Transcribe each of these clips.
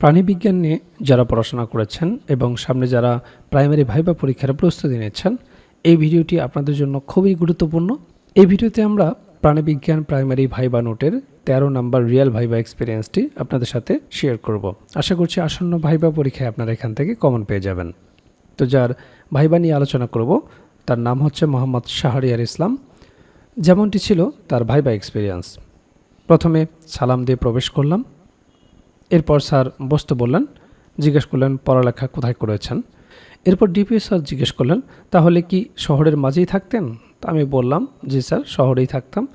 প্রাণীবিজ্ঞান নিয়ে যারা পড়াশোনা করেছেন এবং সামনে যারা প্রাইমারি ভাইবা পরীক্ষার প্রস্তুতি নিচ্ছেন, এই ভিডিওটি আপনাদের জন্য খুবই গুরুত্বপূর্ণ। এই ভিডিওতে আমরা প্রাণীবিজ্ঞান প্রাইমারি ভাইবা নোটের তেরো নাম্বার রিয়েল ভাইবা এক্সপিরিয়েন্সটি আপনাদের সাথে শেয়ার করব। আশা করছি আসন্ন ভাইবা পরীক্ষায় আপনারা এখান থেকে কমন পেয়ে যাবেন। তো যার ভাইবা নিয়ে আলোচনা করব, তার নাম হচ্ছে মোহাম্মদ শাহরিয়ার ইসলাম। যেমনটি ছিল তার ভাইবা এক্সপিরিয়েন্স। প্রথমে সালাম দিয়ে প্রবেশ করলাম। এরপর স্যার বসতে বললেন, জিজ্ঞেস করলেন, পড়ালেখা কোথায় করেছেন? এরপর ডিপিএস স্যার জিজ্ঞেস করলেন, তাহলে কি শহরের মাঝেই থাকতেন? তা আমি বললাম, জি স্যার, শহরেই থাকতাম।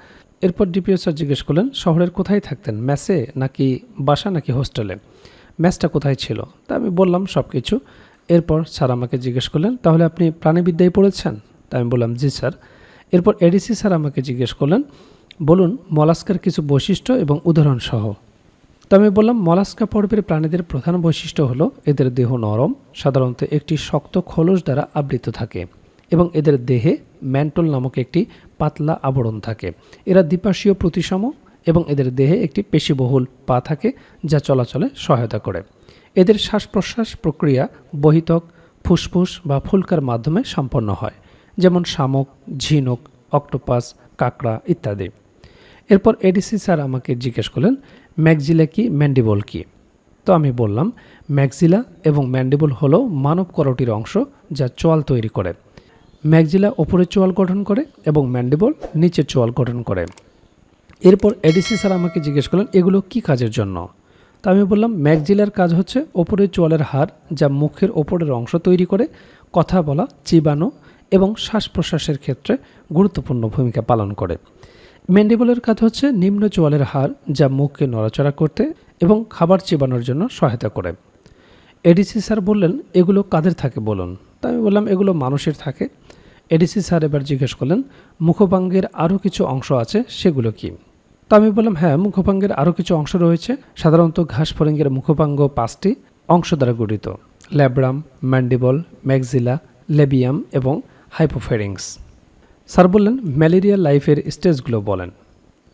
এরপর ডিপিএস স্যার জিজ্ঞেস করলেন, শহরের কোথায় থাকতেন? ম্যাসে নাকি বাসা নাকি হোস্টেলে? ম্যাচটা কোথায় ছিল? তা আমি বললাম সব কিছু এরপর স্যার আমাকে জিজ্ঞেস করলেন, তাহলে আপনি প্রাণীবিদ্যায় পড়েছেন? তা আমি বললাম, জি স্যার। এরপর এডিসি স্যার আমাকে জিজ্ঞেস করলেন, বলুন, মলাস্কার কিছু বৈশিষ্ট্য এবং উদাহরণ সহ তো আমি বললাম, মলাস্কা পর্বের প্রাণীদের প্রধান বৈশিষ্ট্য হলো এদের দেহ নরম, সাধারণত একটি শক্ত খোলস দ্বারা আবৃত থাকে এবং এদের দেহে ম্যান্টল নামক একটি পাতলা আবরণ থাকে। এরা দ্বিপাশীয় প্রতিসম এবং এদের দেহে একটি পেশিবহুল পা থাকে যা চলাচলে সহায়তা করে। এদের শ্বাস প্রশ্বাস প্রক্রিয়া বহিতক, ফুসফুস বা ফুলকার মাধ্যমে সম্পন্ন হয়, যেমন শামুক, ঝিনুক, অক্টোপাস, কাঁকড়া ইত্যাদি। এরপর এডিসি স্যার আমাকে জিজ্ঞেস করলেন ম্যাকজিলা কি, ম্যান্ডিবল কি? তো আমি বললাম ম্যাকজিলা এবং ম্যান্ডিবল হলো মানব করটির অংশ যা চোয়াল তৈরি করে। ম্যাকজিলা ওপরে চোয়াল গঠন করে এবং ম্যান্ডিবল নিচে চোয়াল গঠন করে। এরপর এডিসি স্যার আমাকে জিজ্ঞেস করলেন, এগুলো কি কাজের জন্য? তা আমি বললাম ম্যাকজিলার কাজ হচ্ছে ওপরের চোয়ালের হাড় যা মুখের ওপরের অংশ তৈরি করে, কথা বলা চিবানো এবং শ্বাস প্রশ্বাসের ক্ষেত্রে গুরুত্বপূর্ণ ভূমিকা পালন করে। ম্যান্ডিবলের কাজ হচ্ছে নিম্ন চোয়ালের হাড় যা মুখকে নড়াচড়া করতে এবং খাবার চিবানোর জন্য সহায়তা করে। এডিসি স্যার বললেন, এগুলো কাদের থাকে বলুন? তা আমি বললাম, এগুলো মানুষের থাকে। এডিসি স্যার এবার জিজ্ঞেস করলেন, মুখভাঙ্গের আরও কিছু অংশ আছে, সেগুলো কি? তা আমি বললাম হ্যাঁ মুখভাঙ্গের আরও কিছু অংশ রয়েছে। সাধারণত ঘাস ফরিঙ্গের মুখভাঙ্গ পাঁচটি অংশ দ্বারা গঠিত। ল্যাব্রাম, ম্যান্ডিবল, ম্যাগজিলা, লেবিয়াম এবং হাইপোফেরিংস। স্যার বললেন, ম্যালেরিয়া লাইফের স্টেজগুলো বলেন।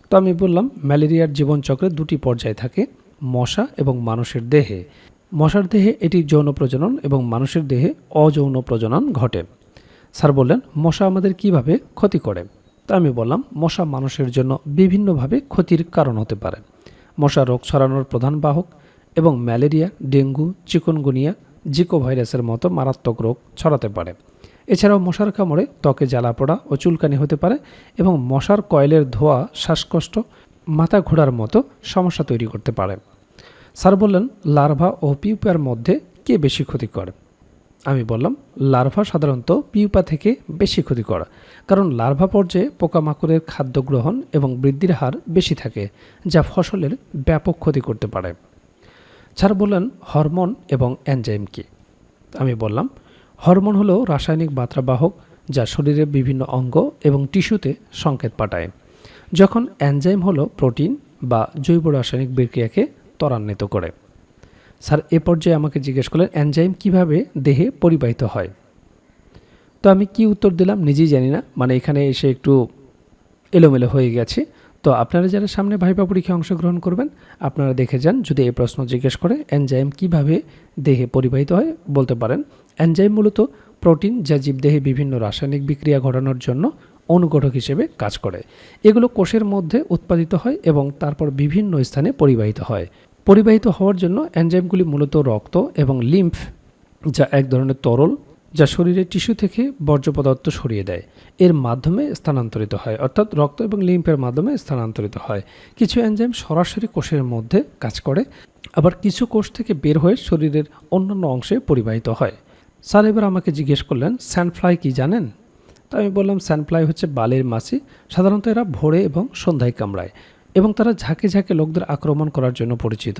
তো আমি বললাম, ম্যালেরিয়ার জীবনচক্রে দুটি পর্যায় থাকে, মশা এবং মানুষের দেহে। মশার দেহে এটি যৌন প্রজনন এবং মানুষের দেহে অযৌন প্রজনন ঘটে। স্যার বললেন, মশা আমাদের কীভাবে ক্ষতি করে? তা আমি বললাম, মশা মানুষের জন্য বিভিন্নভাবে ক্ষতির কারণ হতে পারে। মশা রোগ ছড়ানোর প্রধান বাহক এবং ম্যালেরিয়া, ডেঙ্গু, চিকনগুনিয়া জিকো ভাইরাসের মতো মারাত্মক রোগ ছড়াতে পারে। এছাড়াও মশার কামড়ে ত্বকে জ্বালা পোড়া ও চুলকানি হতে পারে এবং মশার কয়েলের ধোয়া, শ্বাসকষ্ট, মাথা ঘোরার মতো সমস্যা তৈরি করতে পারে। স্যার বললেন, লার্ভা ও পিউপার মধ্যে কে বেশি ক্ষতিকর? আমি বললাম, লার্ভা সাধারণত পিউপা থেকে বেশি ক্ষতি ক্ষতিকর, কারণ লার্ভা পর্যায়ে পোকামাকড়ের খাদ্য গ্রহণ এবং বৃদ্ধির হার বেশি থাকে, যা ফসলের ব্যাপক ক্ষতি করতে পারে। স্যার বললেন, হরমোন এবং অ্যানজাইম কি? আমি বললাম হরমোন হলো রাসায়নিক বার্তাবাহক যা শরীরের বিভিন্ন অঙ্গ এবং টিস্যুতে সংকেত পাঠায়। যখন অ্যানজাইম হলো প্রোটিন বা জৈব রাসায়নিক বিক্রিয়াকে ত্বরান্বিত করে। স্যার, এ পর্যায়ে আমাকে জিজ্ঞেস করলেন অ্যানজাইম কীভাবে দেহে পরিবাহিত হয়? তো আমি কি উত্তর দিলাম নিজেই জানি না মানে এখানে এসে একটু এলোমেলো হয়ে গেছে। তো আপনারা যারা সামনে ভাইবা পরীক্ষায় অংশগ্রহণ করবেন, আপনারা দেখে যান, যদি এই প্রশ্ন জিজ্ঞেস করে এনজাইম কীভাবে দেহে পরিবাহিত হয় বলতে পারেন। এনজাইম মূলত প্রোটিন যা জীবদেহে বিভিন্ন রাসায়নিক বিক্রিয়া ঘটানোর জন্য অনুঘটক হিসেবে কাজ করে। এগুলো কোষের মধ্যে উৎপাদিত হয় এবং তারপর বিভিন্ন স্থানে পরিবাহিত হয়। পরিবাহিত হওয়ার জন্য এনজাইমগুলি মূলত রক্ত এবং লিম্ফ, যা এক ধরনের তরল যা শরীরের টিস্যু থেকে বর্জ্য পদার্থ সরিয়ে দেয়। এর মাধ্যমে স্থানান্তরিত হয়, অর্থাৎ রক্ত এবং লিম্ফের মাধ্যমে স্থানান্তরিত হয়। কিছু এনজাইম সরাসরি কোষের মধ্যে কাজ করে, আবার কিছু কোষ থেকে বের হয়ে শরীরের অন্যান্য অংশে পরিবাহিত হয়। স্যার, এবার আমাকে জিজ্ঞেস করলেন স্যান্ডফ্লাই কি জানেন? তো আমি বললাম স্যান্ডফ্লাই হচ্ছে বালির মাছি, সাধারণত এরা ভোরে এবং সন্ধ্যায় কামড়ায় এবং তারা ঝাঁকে ঝাঁকে লোকদের আক্রমণ করার জন্য পরিচিত।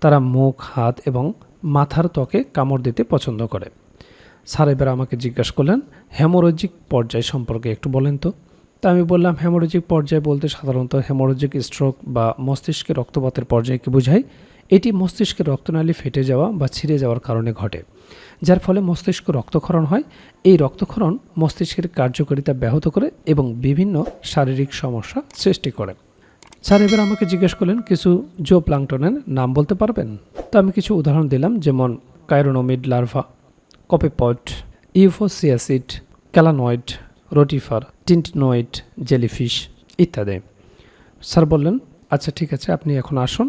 তারা মুখ, হাত এবং মাথার ত্বকে কামড় দিতে পছন্দ করে। স্যার, এবার আমাকে জিজ্ঞাসা করলেন হেমোরোজিক পর্যায় সম্পর্কে একটু বলেন তো? তা আমি বললাম হেমোরোজিক পর্যায় বলতে সাধারণত হেমোরোজিক স্ট্রোক বা মস্তিষ্কে রক্তপাতের পর্যায়কে বোঝায়? এটি মস্তিষ্কের রক্তনালী ফেটে যাওয়া বা ছিঁড়ে যাওয়ার কারণে ঘটে, যার ফলে মস্তিষ্ক রক্তক্ষরণ হয়। এই রক্তক্ষরণ মস্তিষ্কের কার্যকারিতা ব্যাহত করে এবং বিভিন্ন শারীরিক সমস্যা সৃষ্টি করে। স্যার, এবার আমাকে জিজ্ঞেস করলেন, কিছু জো প্লাংটনের নাম বলতে পারবেন? তো আমি কিছু উদাহরণ দিলাম, যেমন chironomid, larva, copepod, euphausiid, calanoid, rotifer, tintinnid, jellyfish ইত্যাদি। স্যার বললেন আচ্ছা ঠিক আছে, আপনি এখন আসুন।